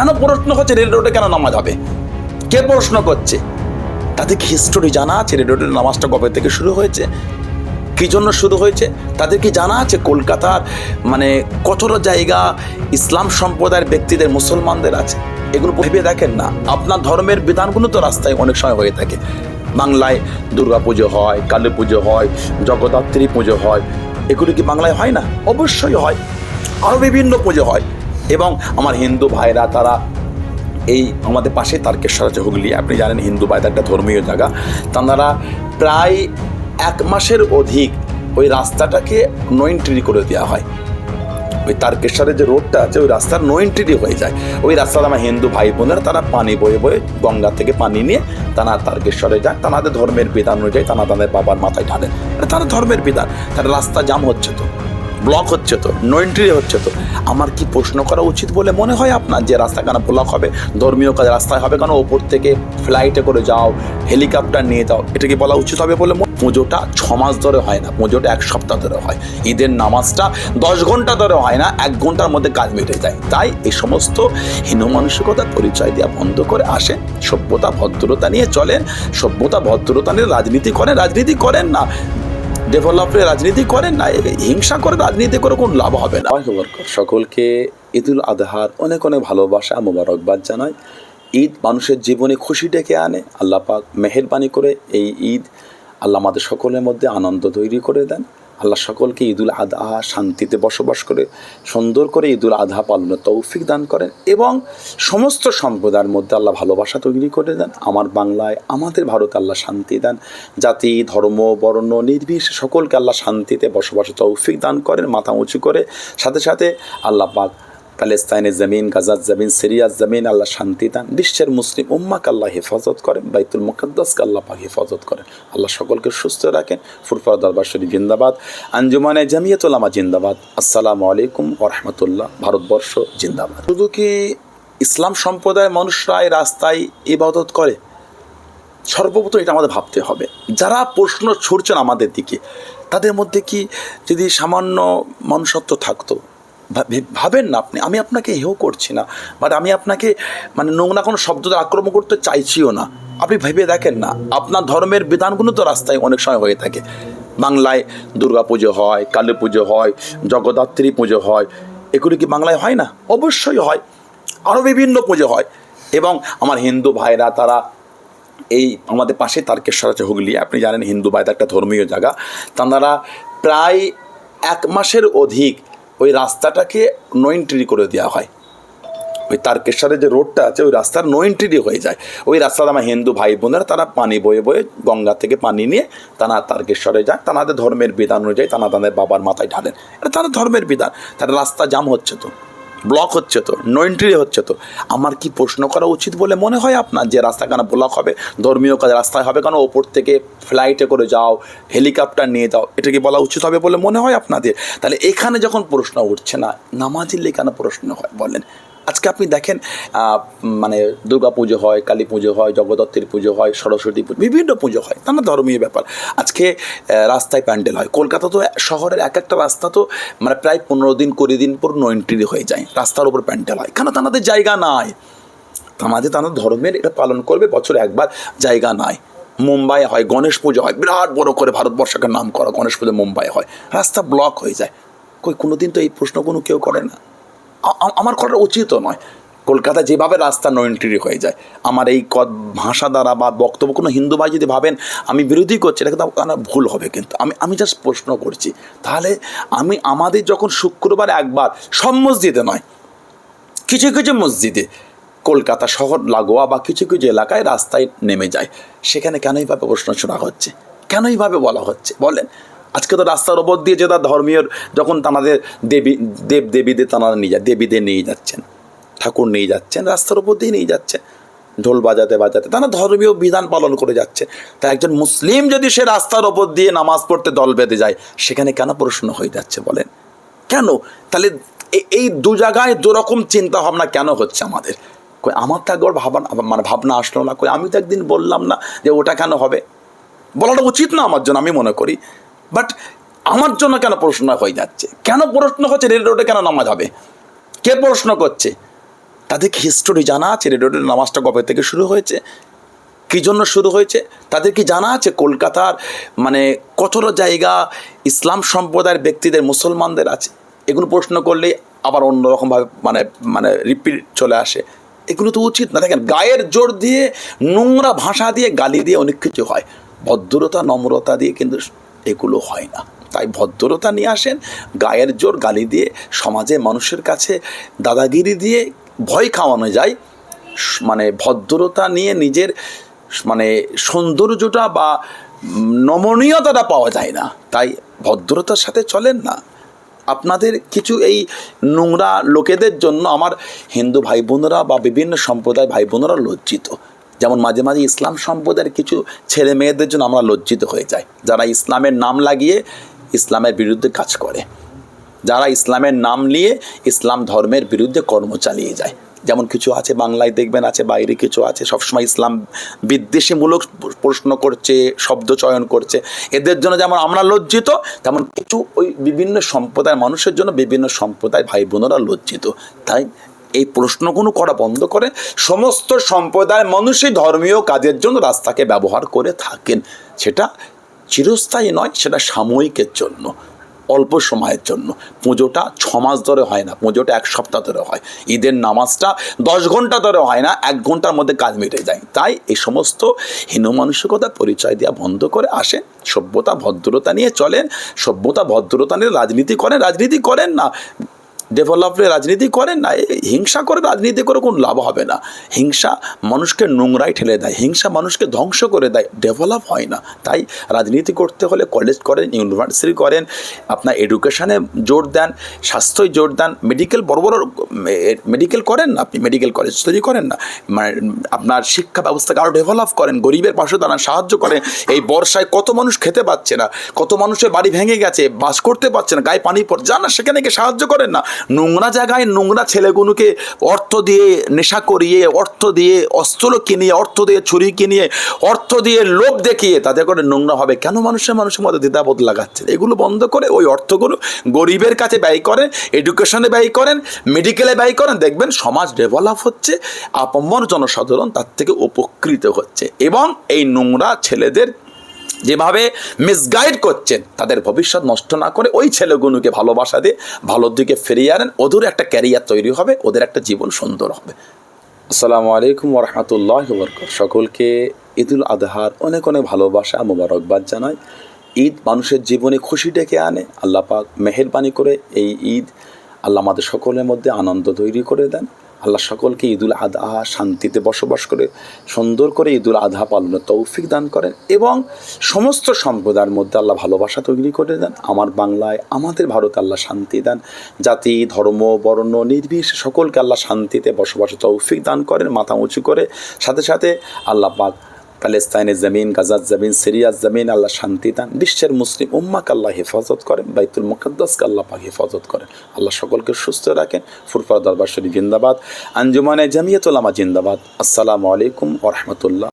কেন প্রশ্ন হচ্ছে রেড রোডে কেন নামাজ হবে? কে প্রশ্ন করছে? তাদের কি হিস্টোরি জানা আছে? রেড রোডের নামাজটা কবে থেকে শুরু হয়েছে? কি জন্য শুরু হয়েছে? তাদের কি জানা আছে কলকাতার মানে কতটা জায়গা ইসলাম সম্প্রদায়ের ব্যক্তিদের, মুসলমানদের আছে? এগুলো ভেবে দেখেন না। আপনার ধর্মের বিধানগুলো তো রাস্তায় অনেক সময় হয়ে থাকে। বাংলায় দুর্গা পুজো হয়, কালী পুজো হয়, জগদ্ধাত্রী পুজো হয়। এগুলো কি বাংলায় হয় না? অবশ্যই হয়। আরও বিভিন্ন পুজো হয়। এবং আমার হিন্দু ভাইরা তারা এই আমাদের পাশে তারকেশ্বর আছে হুগলি। আপনি জানেন হিন্দু বাইদ একটা ধর্মীয় জায়গা। তাঁরা প্রায় এক মাসের অধিক ওই রাস্তাটাকে নইনট্রি করে দেওয়া হয়। ওই তারকেশ্বরের যে রোডটা আছে, ওই রাস্তার নইনট্রি হয়ে যায়। ওই রাস্তাতে আমার হিন্দু ভাই বোনেরা তারা পানি বয়ে বয়ে গঙ্গা থেকে পানি নিয়ে তারা তারকেশ্বরে যায়। তাদের ধর্মের বিধান অনুযায়ী তারা তাদের বাবার মাথায় ঢালেন তারা ধর্মের বিধান। তার রাস্তা জাম হচ্ছে তো। ব্লক হচ্ছে তো নইন্ট্রি হচ্ছে তো। আমার কি প্রশ্ন করা উচিত বলে মনে হয় আপনার যে রাস্তা কেন ব্লক হবে, ধর্মীয় কাজ রাস্তায় হবে কেন? ওপর থেকে ফ্লাইটে করে যাও হেলিকপ্টার নিয়ে যাও, এটা কি বলা উচিত হবে বলে পুজোটা ছ মাস ধরে হয় না, পুজোটা এক সপ্তাহ ধরে হয়। ঈদের নামাজটা দশ ঘণ্টা ধরে হয় না, এক ঘণ্টার মধ্যে কাজ মিটে যায়। তাই এই সমস্ত হীন মানসিকতার পরিচয় দেওয়া বন্ধ করে আসেন, সভ্যতা ভদ্রতা নিয়ে চলেন। সভ্যতা ভদ্রতা নিয়ে রাজনীতি করেন রাজনীতি করেন না ডেভেলপের রাজনীতি করেন না হিংসা করে রাজনীতি করে কোনো লাভ হবে না। সকলকে ঈদুল আদহার অনেক অনেক ভালোবাসা, মোবারকবাদ জানাই। ঈদ মানুষের জীবনে খুশি ডেকে আনে, আল্লাহ পাক মেহেরবানি করে এই ঈদ আল্লাহ আমাদের সকলের মধ্যে আনন্দ তৈরি করে দেন। আল্লাহ সকলকে ঈদুল আদহা শান্তিতে বসবাস করে, সুন্দর করে ঈদুল আধা পালনের তৌফিক দান করেন এবং সমস্ত সম্প্রদায়ের মধ্যে আল্লাহ ভালোবাসা তৈরি করে দেন। আমার বাংলায় আমাদের ভারতে আল্লাহ শান্তি দেন। জাতি, ধর্ম, বর্ণ, নির্বিশেষে সকলকে আল্লাহ শান্তিতে বসবাসের তৌফিক দান করেন, মাথা উঁচু করে। সাথে সাথে আল্লাহ পাক প্যালেস্তাইনের জমিন, গাজার জমিন, সিরিয়ার জমিন, আল্লাহ শান্তি দান। বিশ্বের মুসলিম উম্মাকে আল্লাহ হেফাজত করেন, বাইতুল মুকদ্দাসকে আল্লাহ পাক হেফাজত করেন। আল্লাহ সকলকে সুস্থ রাখেন। ফুরফুরা দরবার শরীফ জিন্দাবাদ। আঞ্জুমানে জামিয়াতুলামা জিন্দাবাদ। আসসালামু আলাইকুম ওরহমতুল্লাহ ভারতবর্ষ জিন্দাবাদ। শুধু কি ইসলাম সম্প্রদায়ের মানুষরা এই রাস্তায় ইবাদত করে? সর্বপ্রথম এটা আমাদের ভাবতে হবে। যারা প্রশ্ন ছুড়ছেন আমাদের দিকে, তাদের মধ্যে কি যদি সামান্য মানুষত্ব থাকতো ভাবেন না আপনি। আমি আপনাকে হেও করছি না। বাট আমি আপনাকে মানে নোংরা কোনো শব্দ আক্রমণ করতে চাইছিও না। আপনি ভেবে দেখেন না। আপনার ধর্মের বিধানগুলো তো রাস্তায় অনেক সময় হয়ে থাকে। বাংলায় দুর্গা পুজো হয়, কালী পুজো হয়, জগদ্ধাত্রী পুজো হয়। এগুলি কি বাংলায় হয় না? অবশ্যই হয়। আরও বিভিন্ন পুজো হয়। এবং আমার হিন্দু ভাইরা তারা এই আমাদের পাশে তারকেশ্বর আছে হুগলি। আপনি জানেন হিন্দু বাইদ একটা ধর্মীয় জায়গা। তাঁরা প্রায় এক মাসের অধিক ওই রাস্তাটাকে নো এন্ট্রি করে দেওয়া হয়। ওই তারকেশ্বরের যে রোডটা আছে, ওই রাস্তার নো এন্ট্রি হয়ে যায়। ওই রাস্তাতে আমার হিন্দু ভাই বোনেরা, তারা পানি বয়ে বয়ে গঙ্গা থেকে পানি নিয়ে তারা তারকেশ্বরে যায়। তাদের ধর্মের বিধান অনুযায়ী তারা তাদের বাবার মাথায় ঢালেন। এটা তাদের ধর্মের বিধান। তার রাস্তা জাম হচ্ছে তো। ব্লক হচ্ছে তো নো এন্ট্রি হচ্ছে তো। আমার কি প্রশ্ন করা উচিত বলে মনে হয় আপনার যে রাস্তা কেন ব্লক হবে? ধর্মীয় কাজ রাস্তায় হবে কেন? ওপর থেকে ফ্লাইটে করে যাও হেলিকপ্টার নিয়ে যাও, এটা কি বলা উচিত হবে বলে মনে হয় আপনাদের? তাহলে এখানে যখন প্রশ্ন উঠছে না নামাজিলে কেন প্রশ্ন হয়, বলেন। আজকে আপনি দেখেন মানে দুর্গা পুজো হয় কালী পুজো হয়, জগদ্ধাত্রীর পুজো হয়, সরস্বতী পুজো, বিভিন্ন পুজো হয়, নানা ধর্মীয় ব্যাপার। আজকে রাস্তায় প্যান্ডেল হয়। কলকাতা তো শহরের এক একটা রাস্তা তো মানে প্রায় পনেরো দিন, কুড়ি দিন পর এন্ট্রি হয়ে যায়। রাস্তার উপর প্যান্ডেল হয়। কেন? তাদের জায়গা নাই। তাদের তাদের ধর্মের এটা পালন করবে, বছরে একবার জায়গা নাই। মুম্বাই হয়, গণেশ পুজো হয়, বিরাট বড় করে ভারতবর্ষকে নাম করা গণেশ পুজো মুম্বাই হয়। রাস্তা ব্লক হয়ে যায়। কই কোনো দিন তো এই প্রশ্ন কোনো কেউ করে না। আমার করা উচিতও নয়। কলকাতা যেভাবে রাস্তা নয়নট্রি হয়ে যায়, আমার এই ভাষা দ্বারা বা বক্তব্য, কোনো হিন্দু ভাই যদি ভাবেন আমি বিরোধী করছি, এটা কিন্তু ভুল হবে কিন্তু। আমি আমি জাস্ট প্রশ্ন করছি, তাহলে আমি আমাদের যখন শুক্রবার একবার সব মসজিদে নয়, কিছু কিছু মসজিদে কলকাতা শহর লাগোয়া বা কিছু কিছু এলাকায় রাস্তায় নেমে যায়, সেখানে কেন এইভাবে প্রশ্ন শোনা হচ্ছে? কেন এইভাবে বলা হচ্ছে? বলেন। আজকে তো রাস্তার ওপর দিয়ে যে তার ধর্মীয় যখন তাদের দেবী, দেব দেবীদের তারা নিয়ে যায় দেবীদের নিয়ে যাচ্ছেন, ঠাকুর নিয়ে যাচ্ছেন, রাস্তার ওপর দিয়ে নিয়ে যাচ্ছেন ঢোল বাজাতে বাজাতে, তারা ধর্মীয় বিধান পালন করে যাচ্ছে। তা একজন মুসলিম যদি সে রাস্তার ওপর দিয়ে নামাজ পড়তে দল বেঁধে যায়, সেখানে কেন প্রশ্ন হয়ে যাচ্ছে বলেন? কেন? তাহলে এই দু জায়গায় দুরকম চিন্তা ভাবনা কেন হচ্ছে আমাদের? কই, আমার তো একবার ভাবনা মানে ভাবনা আসলো না, কই, আমি তো একদিন বললাম না যে ওটা কেন হবে? বলাটা উচিত না আমার জন্য, আমি মনে করি। বাট আমার জন্য কেন প্রশ্ন হয়ে যাচ্ছে? কেন প্রশ্ন হচ্ছে রেড রোডে কেন নামাজ হবে? কে প্রশ্ন করছে? তাদের কি হিস্টোরি জানা আছে রেডিওটের নামাজটা কবে থেকে শুরু হয়েছে? কী জন্য শুরু হয়েছে? তাদের কি জানা আছে কলকাতার মানে কতটা জায়গা ইসলাম সম্প্রদায়ের ব্যক্তিদের, মুসলমানদের আছে? এগুলো প্রশ্ন করলে আবার অন্যরকমভাবে মানে মানে রিপিট চলে আসে। এগুলো তো উচিত না। দেখেন, গায়ের জোর দিয়ে নোংরা ভাষা দিয়ে গালি দিয়ে অনেক কিছু হয়। ভদ্রতা, নম্রতা দিয়ে কিন্তু এগুলো হয় না। তাই ভদ্রতা নিয়ে আসেন, গায়ের জোর গালি দিয়ে সমাজে মানুষের কাছে দাদাগিরি দিয়ে ভয় খাওয়ানো যায়। মানে ভদ্রতা নিয়ে নিজের মানে সৌন্দর্যটা বা নমনীয়তাটা পাওয়া যায় না। তাই ভদ্রতার সাথে চলেন না। আপনাদের কিছু এই নোংরা লোকেদের জন্য আমার হিন্দু ভাই বোনেরা বা বিভিন্ন সম্প্রদায় ভাই বোনেরা লজ্জিত। যেমন মাঝে মাঝে ইসলাম সম্প্রদায়ের কিছু ছেলে মেয়েদের জন্য আমরা লজ্জিত হয়ে যাই, যারা ইসলামের নাম লাগিয়ে ইসলামের বিরুদ্ধে কাজ করে, যারা ইসলামের নাম নিয়ে ইসলাম ধর্মের বিরুদ্ধে কর্ম চালিয়ে যায়। যেমন কিছু আছে বাংলায় দেখবেন, আছে বাইরে কিছু আছে, সবসময় ইসলাম বিদ্বেষীমূলক প্রশ্ন করছে, শব্দ চয়ন করছে। এদের জন্য যেমন আমরা লজ্জিত, তেমন কিছু ওই বিভিন্ন সম্প্রদায়ের মানুষের জন্য বিভিন্ন সম্প্রদায় ভাই বোনেরা লজ্জিত। তাই এই প্রশ্নগুলো করা বন্ধ করে সমস্ত সম্প্রদায়ের মানুষই ধর্মীয় কাজের জন্য রাস্তাকে ব্যবহার করে থাকেন। সেটা চিরস্থায়ী নয়, সেটা সাময়িকের জন্য, অল্প সময়ের জন্য। পুজোটা ছ মাস ধরে হয় না, পুজোটা এক সপ্তাহ ধরে হয়। ঈদের নামাজটা দশ ঘণ্টা ধরে হয় না, এক ঘণ্টার মধ্যে কাজ মিটে যায়। তাই এই সমস্ত হীন মানসিকতা পরিচয় দেওয়া বন্ধ করে আসেন, সভ্যতা, ভদ্রতা নিয়ে চলেন। সভ্যতা, ভদ্রতা নিয়ে রাজনীতি করেন। রাজনীতি করেন না ডেভেলপের রাজনীতি করেন না হিংসা করে রাজনীতি করে কোনো লাভ হবে না। হিংসা মানুষকে নোংরায় ঠেলে দেয়, হিংসা মানুষকে ধ্বংস করে দেয়, ডেভেলপ হয় না। তাই রাজনীতি করতে হলে কলেজ করেন, ইউনিভার্সিটি করেন, আপনার এডুকেশানে জোর দেন, স্বাস্থ্যই জোর দেন, মেডিকেল বড় বড় মেডিকেল করেন না আপনি, মেডিকেল কলেজ তৈরি করেন না। মানে আপনার শিক্ষা ব্যবস্থাকে আরও ডেভেলপ করেন, গরিবের পাশে দাঁড়ান, সাহায্য করেন, এই বর্ষায় কত মানুষ খেতে পাচ্ছে না, কত মানুষের বাড়ি ভেঙে গেছে, বাস করতে পারছে না, গায়ে পানি পড়ছে না সেখানে গিয়ে সাহায্য করেন না নোংরা জায়গায় নোংরা ছেলেগুলোকে অর্থ দিয়ে নেশা করিয়ে, অর্থ দিয়ে অস্ত্র কিনিয়ে, অর্থ দিয়ে ছুরি কিনিয়ে, অর্থ দিয়ে লোভ দেখিয়ে তাদের করে নোংরা হবে। কেন মানুষের মানুষের মধ্যে দ্বিধাবোধ লাগাচ্ছে? এগুলো বন্ধ করে ওই অর্থগুলো গরিবের কাছে ব্যয় করেন এডুকেশনে ব্যয় করেন মেডিকেলে ব্যয় করেন। দেখবেন সমাজ ডেভেলপ হচ্ছে আপমর জনসাধারণ তার থেকে উপকৃত হচ্ছে। এবং এই নোংরা ছেলেদের যেভাবে মিসগাইড করছেন, তাদের ভবিষ্যৎ নষ্ট না করে ওই ছেলেগুলোকে ভালোবাসা দিয়ে ভালোর দিকে ফিরিয়ে আনেন। ওদের একটা ক্যারিয়ার তৈরি হবে, ওদের একটা জীবন সুন্দর হবে। আসসালামু আলাইকুম ওরহামতুল্লাহ সকলকে ঈদুল আদহার অনেক অনেক ভালোবাসা, মোবারকবাদ জানাই। ঈদ মানুষের জীবনে খুশি ডেকে আনে। আল্লাহ পাক মেহেরবানি করে এই ঈদ আল্লাহ আমাদের সকলের মধ্যে আনন্দ তৈরি করে দেন। আল্লাহ সকলকে ঈদুল আদহা শান্তিতে বসবাস করে, সুন্দর করে ঈদুল আধা পালনের তৌফিক দান করেন এবং সমস্ত সম্প্রদায়ের মধ্যে আল্লাহ ভালোবাসা তৈরি করে দেন। আমার বাংলায়, আমাদের ভারত আল্লাহ শান্তি দেন। জাতি, ধর্ম, বর্ণ, নির্বিশেষে সকলকে আল্লাহ শান্তিতে বসবাসের তৌফিক দান করেন, মাথা উঁচু করে। সাথে সাথে আল্লাহ পাক প্যালেস্তাইনের জমিন, গাজার জমিন, সিরিয়ার জমিন, আল্লাহ শান্তি দান। বিশ্বের মুসলিম উম্মাকে আল্লাহ হেফাজত করেন, বাইতুল মুকদ্দাসকে আল্লাহ পাক হেফাজত করেন। আল্লাহ সকলকে সুস্থ রাখেন। ফুরফার দরবার শরীফ জিন্দাবাদ। আঞ্জুমানে জামিয়াতুল জিন্দাবাদ। আসসালামু আলাইকুম ওরহমতুল্লাহ